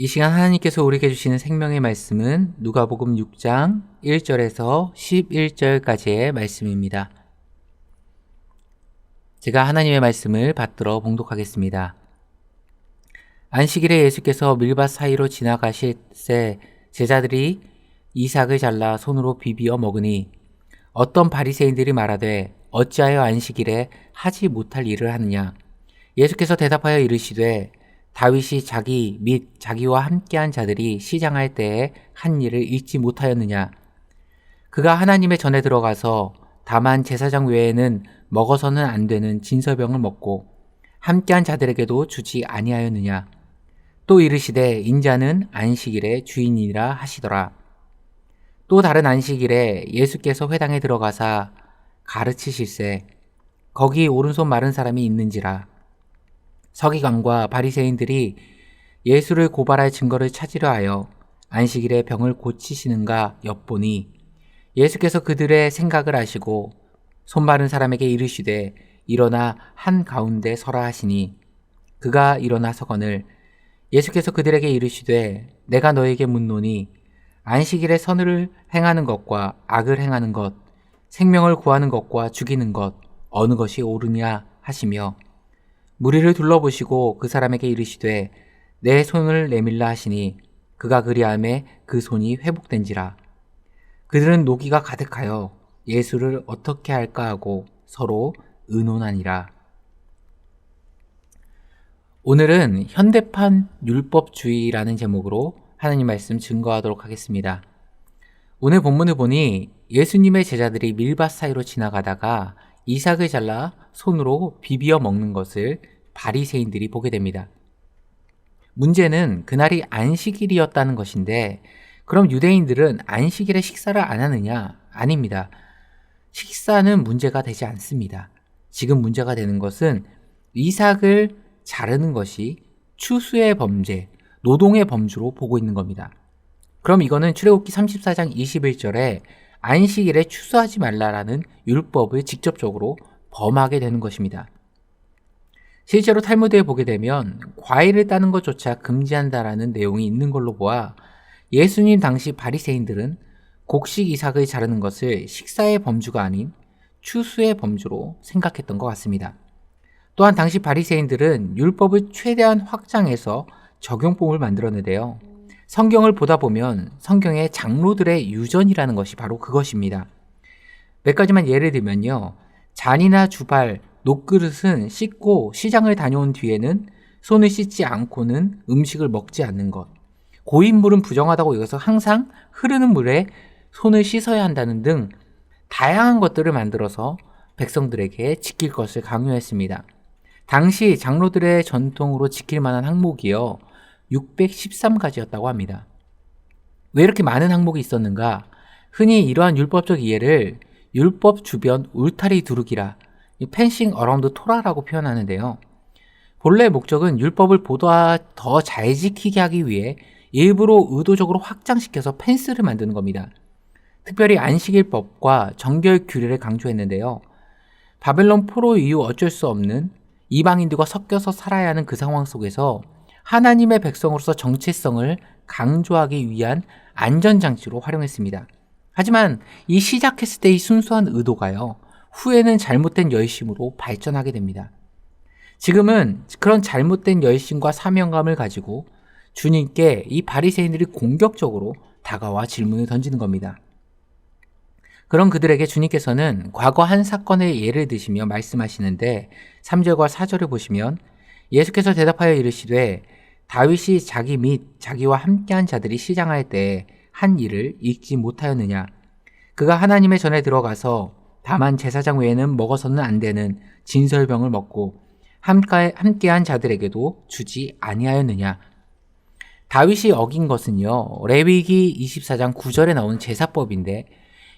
이 시간 하나님께서 우리에게 주시는 생명의 말씀은 누가복음 6장 1절에서 11절까지의 말씀입니다. 제가 하나님의 말씀을 받들어 봉독하겠습니다. 안식일에 예수께서 밀밭 사이로 지나가실 때 제자들이 이삭을 잘라 손으로 비비어 먹으니 어떤 바리새인들이 말하되 어찌하여 안식일에 하지 못할 일을 하느냐 예수께서 대답하여 이르시되 다윗이 자기 및 자기와 함께한 자들이 시장할 때에 한 일을 잊지 못하였느냐? 그가 하나님의 전에 들어가서 다만 제사장 외에는 먹어서는 안 되는 진설병을 먹고 함께한 자들에게도 주지 아니하였느냐? 또 이르시되 인자는 안식일의 주인이라 하시더라. 또 다른 안식일에 예수께서 회당에 들어가사 가르치실세 거기 오른손 마른 사람이 있는지라 서기관과 바리새인들이 예수를 고발할 증거를 찾으려 하여 안식일에 병을 고치시는가 엿보니 예수께서 그들의 생각을 아시고 손바른 사람에게 이르시되 일어나 한 가운데 서라 하시니 그가 일어나 서거늘 예수께서 그들에게 이르시되 내가 너에게 묻노니 안식일에 선을 행하는 것과 악을 행하는 것 생명을 구하는 것과 죽이는 것 어느 것이 옳으냐 하시며 무리를 둘러보시고 그 사람에게 이르시되 내 손을 내밀라 하시니 그가 그리함에 그 손이 회복된지라 그들은 노기가 가득하여 예수를 어떻게 할까 하고 서로 의논하니라 오늘은 현대판 율법주의라는 제목으로 하나님 말씀 증거하도록 하겠습니다. 오늘 본문을 보니 예수님의 제자들이 밀밭 사이로 지나가다가 이삭을 잘라 손으로 비비어 먹는 것을 바리새인들이 보게 됩니다. 문제는 그날이 안식일이었다는 것인데 그럼 유대인들은 안식일에 식사를 안 하느냐? 아닙니다. 식사는 문제가 되지 않습니다. 지금 문제가 되는 것은 이삭을 자르는 것이 추수의 범죄, 노동의 범주로 보고 있는 겁니다. 그럼 이거는 출애굽기 34장 21절에 안식일에 추수하지 말라라는 율법을 직접적으로 범하게 되는 것입니다. 실제로 탈무드에 보게 되면 과일을 따는 것조차 금지한다라는 내용이 있는 걸로 보아 예수님 당시 바리새인들은 곡식 이삭을 자르는 것을 식사의 범주가 아닌 추수의 범주로 생각했던 것 같습니다. 또한 당시 바리새인들은 율법을 최대한 확장해서 적용법을 만들었는데요. 성경을 보다 보면 성경의 장로들의 유전이라는 것이 바로 그것입니다. 몇 가지만 예를 들면요. 잔이나 주발, 녹그릇은 씻고 시장을 다녀온 뒤에는 손을 씻지 않고는 음식을 먹지 않는 것. 고인물은 부정하다고 여기서 항상 흐르는 물에 손을 씻어야 한다는 등 다양한 것들을 만들어서 백성들에게 지킬 것을 강요했습니다. 당시 장로들의 전통으로 지킬 만한 항목이요. 613가지였다고 합니다. 왜 이렇게 많은 항목이 있었는가? 흔히 이러한 율법적 이해를 율법 주변 울타리 두르기라 펜싱 어라운드 토라라고 표현하는데요. 본래 목적은 율법을 보다 더 잘 지키게 하기 위해 일부러 의도적으로 확장시켜서 펜스를 만드는 겁니다. 특별히 안식일법과 정결 규례를 강조했는데요. 바벨론 포로 이후 어쩔 수 없는 이방인들과 섞여서 살아야 하는 그 상황 속에서 하나님의 백성으로서 정체성을 강조하기 위한 안전장치로 활용했습니다. 하지만 이 시작했을 때의 순수한 의도가요, 후에는 잘못된 열심으로 발전하게 됩니다. 지금은 그런 잘못된 열심과 사명감을 가지고 주님께 이 바리새인들이 공격적으로 다가와 질문을 던지는 겁니다. 그런 그들에게 주님께서는 과거 한 사건의 예를 드시며 말씀하시는데 3절과 4절을 보시면 예수께서 대답하여 이르시되 다윗이 자기 및 자기와 함께한 자들이 시장할 때 한 일을 잊지 못하였느냐 그가 하나님의 전에 들어가서 다만 제사장 외에는 먹어서는 안 되는 진설병을 먹고 함께한 자들에게도 주지 아니하였느냐 다윗이 어긴 것은요 레위기 24장 9절에 나오는 제사법인데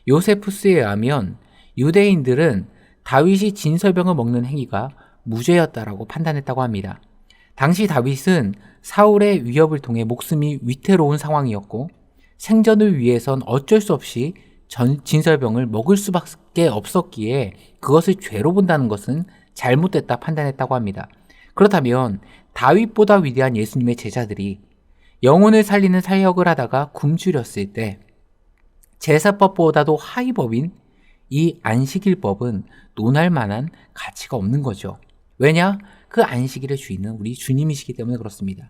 요세푸스에 의하면 유대인들은 다윗이 진설병을 먹는 행위가 무죄였다라고 판단했다고 합니다. 당시 다윗은 사울의 위협을 통해 목숨이 위태로운 상황이었고 생존을 위해선 어쩔 수 없이 전, 진설병을 먹을 수밖에 없었기에 그것을 죄로 본다는 것은 잘못됐다 판단했다고 합니다. 그렇다면 다윗보다 위대한 예수님의 제자들이 영혼을 살리는 사역을 하다가 굶주렸을 때 제사법보다도 하위법인 이 안식일법은 논할 만한 가치가 없는 거죠. 왜냐? 그 안식일의 주인은 우리 주님이시기 때문에 그렇습니다.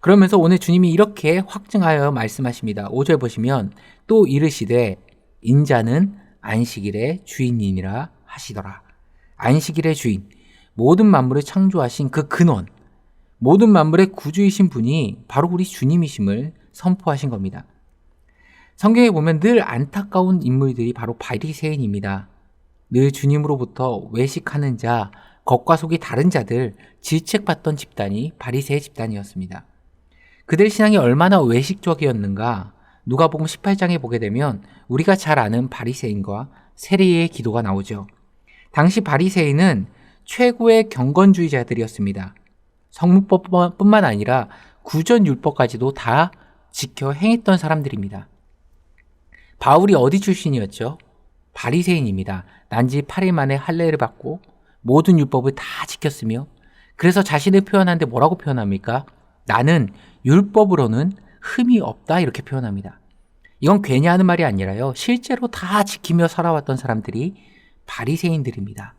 그러면서 오늘 주님이 이렇게 확증하여 말씀하십니다. 5절 보시면 또 이르시되 인자는 안식일의 주인이니라 하시더라. 안식일의 주인, 모든 만물을 창조하신 그 근원, 모든 만물의 구주이신 분이 바로 우리 주님이심을 선포하신 겁니다. 성경에 보면 늘 안타까운 인물들이 바로 바리새인입니다. 늘 주님으로부터 외식하는 자, 겉과 속이 다른 자들 질책받던 집단이 바리새의 집단이었습니다. 그들 신앙이 얼마나 외식적이었는가 누가복음 18장에 보게 되면 우리가 잘 아는 바리새인과 세리의 기도가 나오죠. 당시 바리새인은 최고의 경건주의자들이었습니다. 성문법뿐만 아니라 구전 율법까지도 다 지켜 행했던 사람들입니다. 바울이 어디 출신이었죠? 바리새인입니다. 난지 8일 만에 할례를 받고 모든 율법을 다 지켰으며 그래서 자신을 표현하는데 뭐라고 표현합니까? 나는 율법으로는 흠이 없다 이렇게 표현합니다. 이건 괜히 하는 말이 아니라요. 실제로 다 지키며 살아왔던 사람들이 바리새인들입니다.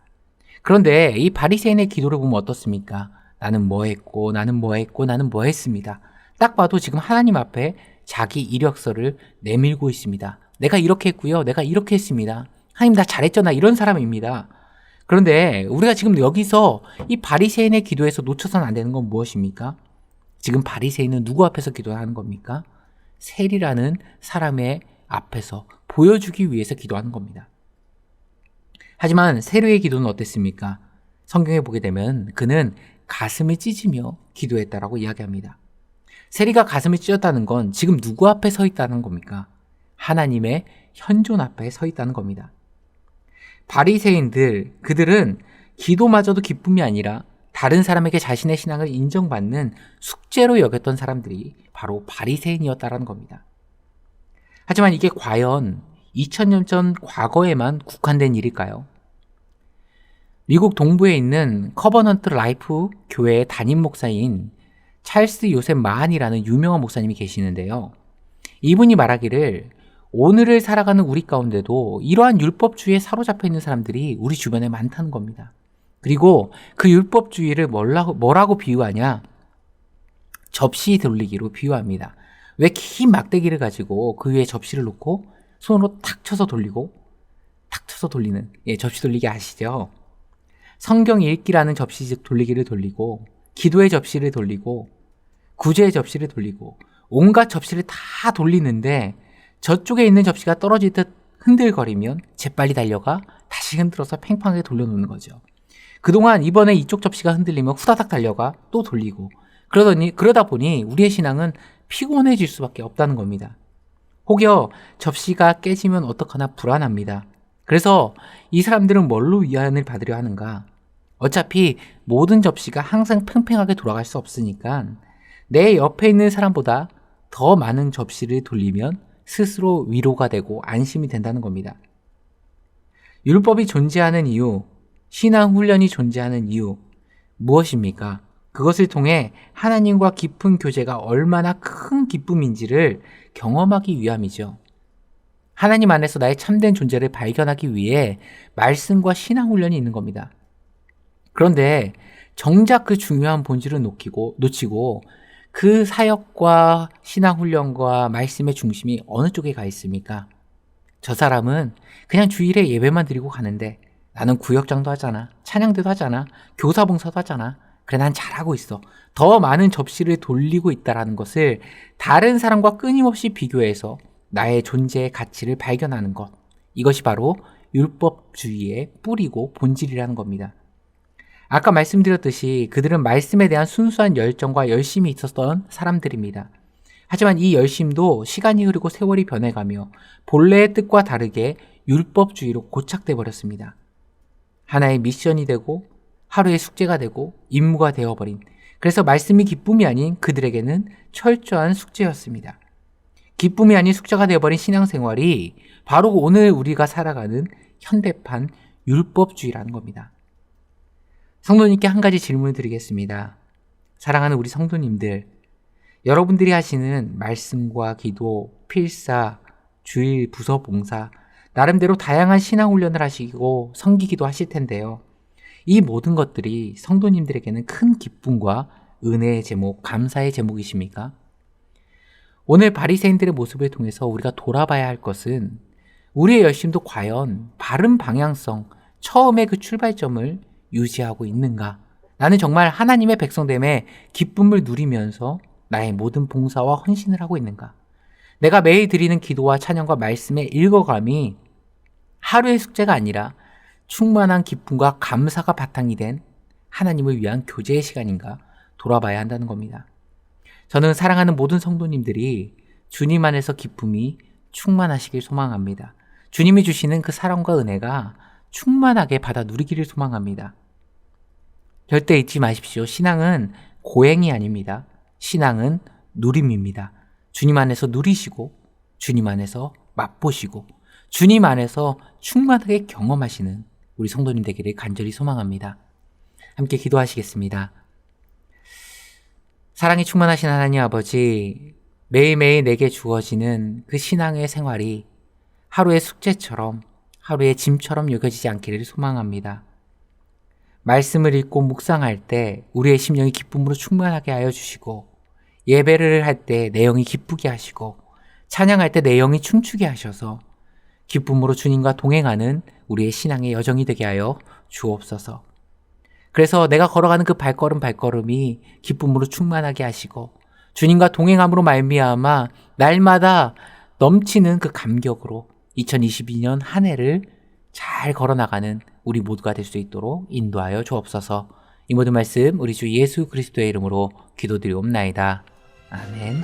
그런데 이 바리새인의 기도를 보면 어떻습니까? 나는 뭐 했고 나는 뭐 했고 나는 뭐 했습니다. 딱 봐도 지금 하나님 앞에 자기 이력서를 내밀고 있습니다. 내가 이렇게 했고요. 내가 이렇게 했습니다. 하나님 나 잘했죠. 나 이런 사람입니다. 그런데 우리가 지금 여기서 이 바리새인의 기도에서 놓쳐서는 안 되는 건 무엇입니까? 지금 바리새인은 누구 앞에서 기도하는 겁니까? 셀이라는 사람의 앞에서 보여주기 위해서 기도하는 겁니다. 하지만 세르의 기도는 어땠습니까? 성경에 보게 되면 그는 가슴을 찢으며 기도했다라고 이야기합니다. 세리가 가슴을 찢었다는 건 지금 누구 앞에 서 있다는 겁니까? 하나님의 현존 앞에 서 있다는 겁니다. 바리새인들 그들은 기도마저도 기쁨이 아니라 다른 사람에게 자신의 신앙을 인정받는 숙제로 여겼던 사람들이 바로 바리새인이었다라는 겁니다. 하지만 이게 과연 2000년 전 과거에만 국한된 일일까요? 미국 동부에 있는 커버넌트 라이프 교회의 담임 목사인 찰스 요셉 마한이라는 유명한 목사님이 계시는데요. 이분이 말하기를 오늘을 살아가는 우리 가운데도 이러한 율법주의에 사로잡혀 있는 사람들이 우리 주변에 많다는 겁니다. 그리고 그 율법주의를 뭐라고, 뭐라고 비유하냐? 접시 돌리기로 비유합니다. 왜 긴 막대기를 가지고 그 위에 접시를 놓고 손으로 탁 쳐서 돌리고 탁 쳐서 돌리는 예, 접시 돌리기 아시죠? 성경 읽기라는 접시 돌리기를 돌리고 기도의 접시를 돌리고 구제의 접시를 돌리고 온갖 접시를 다 돌리는데 저쪽에 있는 접시가 떨어질 듯 흔들거리면 재빨리 달려가 다시 흔들어서 팽팽하게 돌려놓는 거죠. 그동안 이번에 이쪽 접시가 흔들리면 후다닥 달려가 또 돌리고 그러더니 그러다 보니 우리의 신앙은 피곤해질 수밖에 없다는 겁니다. 혹여 접시가 깨지면 어떡하나 불안합니다. 그래서 이 사람들은 뭘로 위안을 받으려 하는가? 어차피 모든 접시가 항상 팽팽하게 돌아갈 수 없으니까 내 옆에 있는 사람보다 더 많은 접시를 돌리면 스스로 위로가 되고 안심이 된다는 겁니다. 율법이 존재하는 이유, 신앙 훈련이 존재하는 이유 무엇입니까? 그것을 통해 하나님과 깊은 교제가 얼마나 큰 기쁨인지를 경험하기 위함이죠. 하나님 안에서 나의 참된 존재를 발견하기 위해 말씀과 신앙 훈련이 있는 겁니다. 그런데 정작 그 중요한 본질을 놓치고, 놓치고 그 사역과 신앙 훈련과 말씀의 중심이 어느 쪽에 가 있습니까? 저 사람은 그냥 주일에 예배만 드리고 가는데 나는 구역장도 하잖아. 찬양대도 하잖아. 교사봉사도 하잖아. 그래, 난 잘하고 있어. 더 많은 접시를 돌리고 있다라는 것을 다른 사람과 끊임없이 비교해서 나의 존재의 가치를 발견하는 것. 이것이 바로 율법주의의 뿌리고 본질이라는 겁니다. 아까 말씀드렸듯이 그들은 말씀에 대한 순수한 열정과 열심이 있었던 사람들입니다. 하지만 이 열심도 시간이 흐르고 세월이 변해가며 본래의 뜻과 다르게 율법주의로 고착돼 버렸습니다. 하나의 미션이 되고 하루의 숙제가 되고 임무가 되어버린 그래서 말씀이 기쁨이 아닌 그들에게는 철저한 숙제였습니다. 기쁨이 아닌 숙제가 되어버린 신앙생활이 바로 오늘 우리가 살아가는 현대판 율법주의라는 겁니다. 성도님께 한 가지 질문을 드리겠습니다. 사랑하는 우리 성도님들, 여러분들이 하시는 말씀과 기도, 필사, 주일, 부서 봉사, 나름대로 다양한 신앙 훈련을 하시고 섬기기도 하실 텐데요. 이 모든 것들이 성도님들에게는 큰 기쁨과 은혜의 제목, 감사의 제목이십니까? 오늘 바리새인들의 모습을 통해서 우리가 돌아봐야 할 것은 우리의 열심도 과연 바른 방향성, 처음의 그 출발점을 유지하고 있는가? 나는 정말 하나님의 백성됨에 기쁨을 누리면서 나의 모든 봉사와 헌신을 하고 있는가? 내가 매일 드리는 기도와 찬양과 말씀의 읽어감이 하루의 숙제가 아니라 충만한 기쁨과 감사가 바탕이 된 하나님을 위한 교제의 시간인가 돌아봐야 한다는 겁니다. 저는 사랑하는 모든 성도님들이 주님 안에서 기쁨이 충만하시길 소망합니다. 주님이 주시는 그 사랑과 은혜가 충만하게 받아 누리기를 소망합니다. 절대 잊지 마십시오. 신앙은 고행이 아닙니다. 신앙은 누림입니다. 주님 안에서 누리시고, 주님 안에서 맛보시고, 주님 안에서 충만하게 경험하시는 우리 성도님 되기를 간절히 소망합니다. 함께 기도하시겠습니다. 사랑이 충만하신 하나님 아버지, 매일매일 내게 주어지는 그 신앙의 생활이 하루의 숙제처럼, 하루의 짐처럼 여겨지지 않기를 소망합니다. 말씀을 읽고 묵상할 때 우리의 심령이 기쁨으로 충만하게 하여 주시고, 예배를 할 때 내용이 기쁘게 하시고, 찬양할 때 내용이 춤추게 하셔서, 기쁨으로 주님과 동행하는 우리의 신앙의 여정이 되게 하여 주옵소서. 그래서 내가 걸어가는 그 발걸음 발걸음이 기쁨으로 충만하게 하시고 주님과 동행함으로 말미암아 날마다 넘치는 그 감격으로 2022년 한 해를 잘 걸어나가는 우리 모두가 될 수 있도록 인도하여 주옵소서. 이 모든 말씀 우리 주 예수 그리스도의 이름으로 기도드리옵나이다. 아멘.